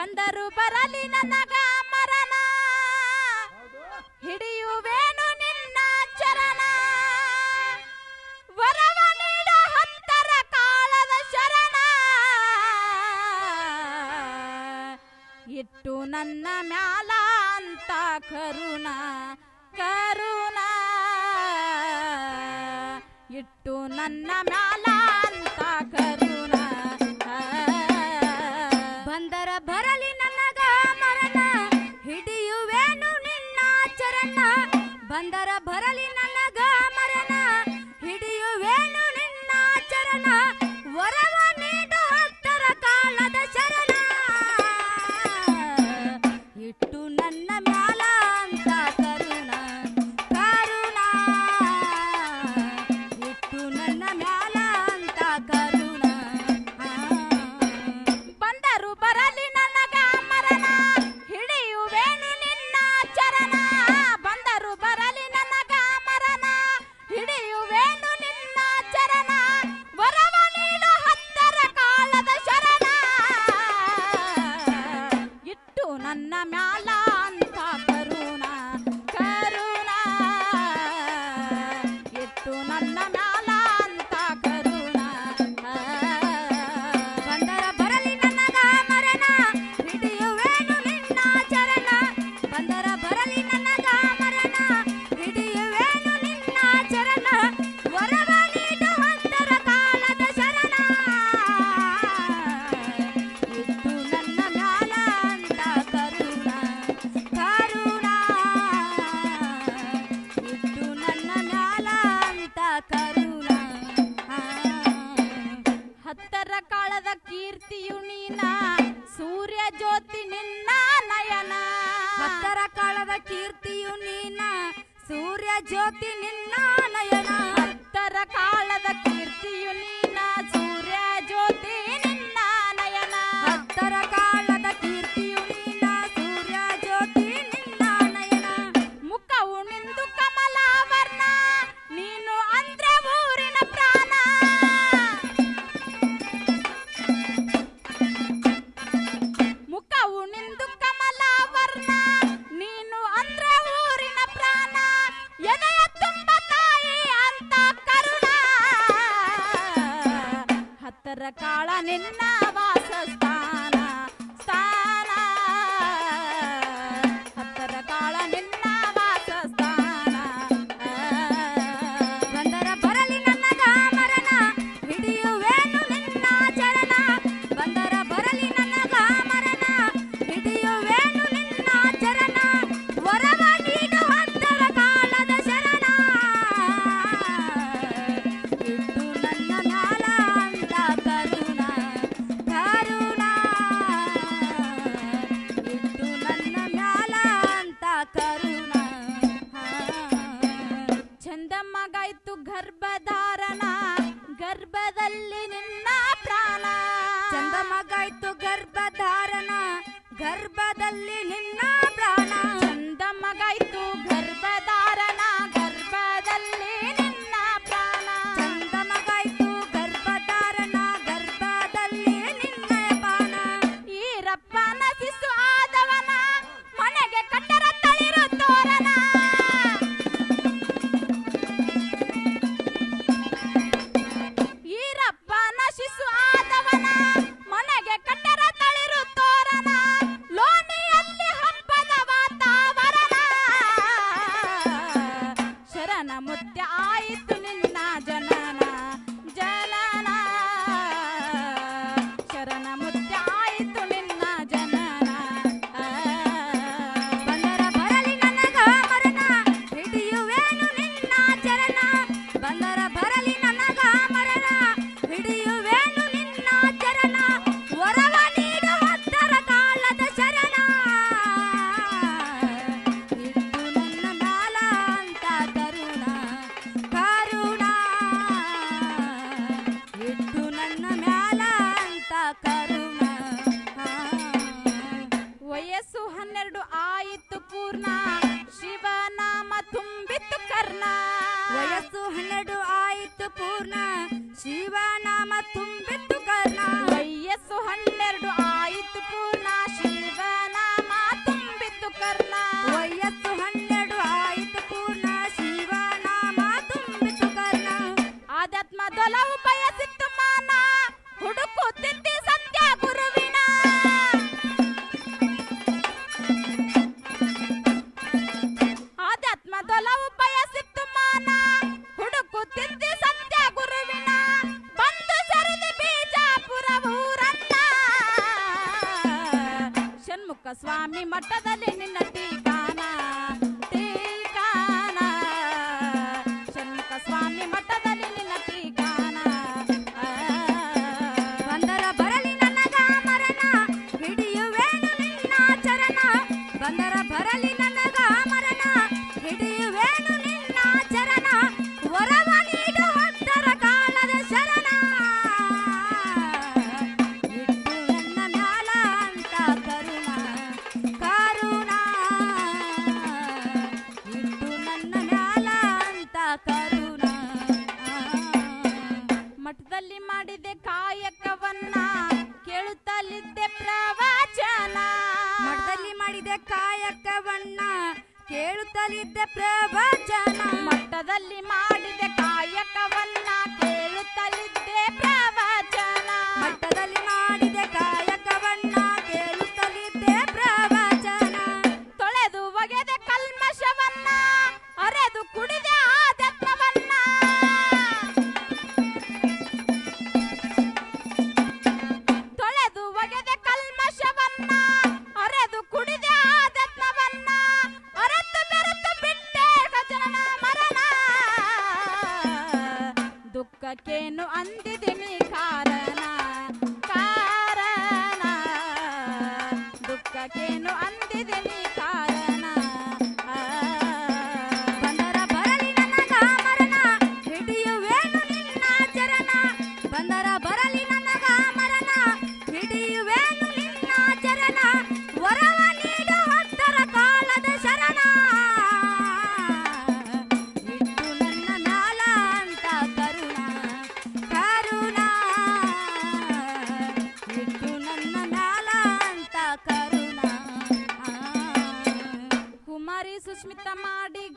ಬಂದರು ಬರಲಿ ನನಗ ಮರಣ ಹಿಡಿಯುವೇನು ನಿನ್ನ ಚರಣ. ವರವ ನೀಡ ಹಂತರ ಕಾಳದ ಶರಣ. ಇಟ್ಟು ನನ್ನ ಮ್ಯಾಲ ಅಂತ ಕರುಣ ಕರುಣ. ಇಟ್ಟು ನನ್ನ ಮ್ಯಾಲ ಶರಣ ಬಂದರ ಬರಲಿ ನನಗ ಮರಣ ಹಿಡಿಯುವೇನು ನಿನ್ನ ಚರಣ ವರವ ಕೀರ್ತಿಯು ನೀನ? ಸೂರ್ಯ ಜ್ಯೋತಿ ನಿನ್ನ ನಯನ? ಅಂತರ ಕಾಲದ ಕೀರ್ತಿಯು ನೀನ? ಸೂರ್ಯ ಜ್ಯೋತಿ Dale. ಅಂದ सुष्मिता माडी